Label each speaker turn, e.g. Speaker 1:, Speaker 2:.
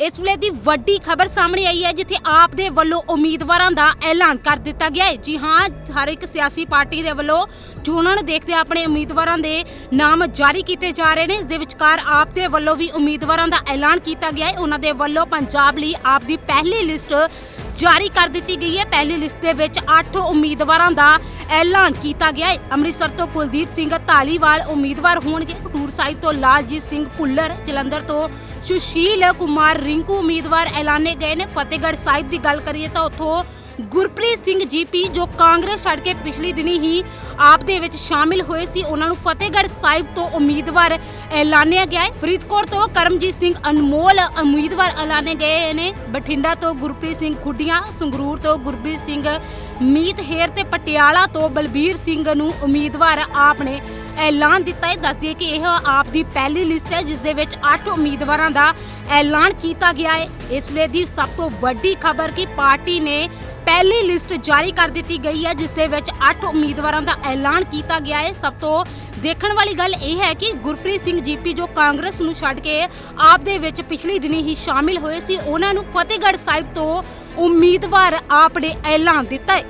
Speaker 1: ਇਸ ਵੇਲੇ ਦੀ ਵੱਡੀ ਖਬਰ ਸਾਹਮਣੇ ਆਈ ਹੈ, ਜਿੱਥੇ ਆਪ ਦੇ ਵੱਲੋਂ ਉਮੀਦਵਾਰਾਂ ਦਾ ਐਲਾਨ ਕਰ ਦਿੱਤਾ ਗਿਆ ਹੈ। ਜੀ ਹਾਂ, ਹਰ ਇੱਕ ਸਿਆਸੀ ਪਾਰਟੀ ਦੇ ਵੱਲੋਂ ਚੋਣਾਂ ਨੂੰ ਦੇਖਦੇ ਆਪਣੇ ਉਮੀਦਵਾਰਾਂ ਦੇ ਨਾਮ ਜਾਰੀ ਕੀਤੇ ਜਾ ਰਹੇ ਨੇ। ਇਸ ਦੇ ਵਿਚਕਾਰ ਆਪ ਦੇ ਵੱਲੋਂ ਵੀ ਉਮੀਦਵਾਰਾਂ ਦਾ ਐਲਾਨ ਕੀਤਾ ਗਿਆ ਹੈ। ਉਹਨਾਂ ਦੇ ਵੱਲੋਂ ਪੰਜਾਬ ਲਈ ਆਪ ਦੀ ਪਹਿਲੀ ਲਿਸਟ ਜਾਰੀ ਕਰ ਦਿੱਤੀ ਗਈ ਹੈ। ਪਹਿਲੀ ਲਿਸਟ ਦੇ ਵਿੱਚ 8 ਉਮੀਦਵਾਰਾਂ ਦਾ ਐਲਾਨ ਕੀਤਾ ਗਿਆ ਹੈ। ਅੰਮ੍ਰਿਤਸਰ ਤੋਂ ਕੁਲਦੀਪ ਸਿੰਘ ਧਾਲੀਵਾਲ ਉਮੀਦਵਾਰ ਹੋਣਗੇ। ਕਟੂਰ ਸਾਹਿਬ ਤੋਂ ਲਾਲਜੀਤ ਸਿੰਘ ਭੁੱਲਰ, ਜਲੰਧਰ ਤੋਂ ਸੁਸ਼ੀਲ ਕੁਮਾਰ ਰਿੰਕੂ ਉਮੀਦਵਾਰ ਐਲਾਨੇ ਗਏ ਨੇ। ਫਤਿਹਗੜ੍ਹ ਸਾਹਿਬ ਦੀ ਗੱਲ ਕਰੀਏ ਤਾਂ ਉੱਥੋਂ ਗੁਰਪ੍ਰੀਤ ਸਿੰਘ ਜੀਪੀ, ਜੋ ਕਾਂਗਰਸ ਛੱਡ ਕੇ ਪਿਛਲੀ ਦਿਨੀ ਹੀ ਆਪ ਦੇ ਵਿੱਚ ਸ਼ਾਮਿਲ ਹੋਏ ਸੀ, ਉਹਨਾਂ ਨੂੰ ਫਤਿਹਗੜ੍ਹ ਸਾਹਿਬ ਤੋਂ ਉਮੀਦਵਾਰ ਐਲਾਨਿਆ ਗਿਆ ਹੈ। ਫਰੀਦਕੋਟ ਤੋਂ ਕਰਮਜੀਤ ਸਿੰਘ ਅਨਮੋਲ ਉਮੀਦਵਾਰ ਐਲਾਨੇ ਗਏ ਨੇ। ਬਠਿੰਡਾ ਤੋਂ ਗੁਰਪ੍ਰੀਤ ਸਿੰਘ ਖੁੱਡੀਆਂ, ਸੰਗਰੂਰ ਤੋਂ ਗੁਰਪ੍ਰੀਤ ਸਿੰਘ ਮੀਤ ਹੇਰ ਤੇ ਪਟਿਆਲਾ ਤੋਂ ਬਲਬੀਰ ਸਿੰਘ ਨੂੰ ਉਮੀਦਵਾਰ ਆਪ ਨੇ ਐਲਾਨ ਦਿੱਤਾ ਹੈ। ਦੱਸਦੀਏ ਕਿ ਇਹ ਆਪ ਦੀ ਪਹਿਲੀ ਲਿਸਟ ਹੈ, ਜਿਸ ਦੇ ਵਿੱਚ 8 ਉਮੀਦਵਾਰਾਂ ਦਾ ਐਲਾਨ ਕੀਤਾ ਗਿਆ ਹੈ। ਇਸ ਵੇਲੇ ਦੀ ਸਭ ਤੋਂ ਵੱਡੀ ਖਬਰ ਕਿ ਪਾਰਟੀ ਨੇ ਪਹਿਲੀ ਲਿਸਟ ਜਾਰੀ ਕਰ ਦਿੱਤੀ ਗਈ ਹੈ, ਜਿਸ ਦੇ ਵਿੱਚ 8 ਉਮੀਦਵਾਰਾਂ ਦਾ ਐਲਾਨ ਕੀਤਾ ਗਿਆ ਹੈ। ਸਭ ਤੋਂ ਦੇਖਣ ਵਾਲੀ ਗੱਲ ਇਹ ਹੈ ਕਿ ਗੁਰਪ੍ਰੀਤ ਸਿੰਘ ਜੀਪੀ, ਜੋ ਕਾਂਗਰਸ ਨੂੰ ਛੱਡ ਕੇ ਆਪ ਦੇ ਵਿੱਚ ਪਿਛਲੀ ਦਿਨੀ ਹੀ ਸ਼ਾਮਿਲ ਹੋਏ ਸੀ, ਉਹਨਾਂ ਨੂੰ ਫਤਿਹਗੜ੍ਹ ਸਾਹਿਬ ਤੋਂ ਉਮੀਦਵਾਰ ਆਪ ਨੇ ਐਲਾਨ ਦਿੱਤਾ ਹੈ।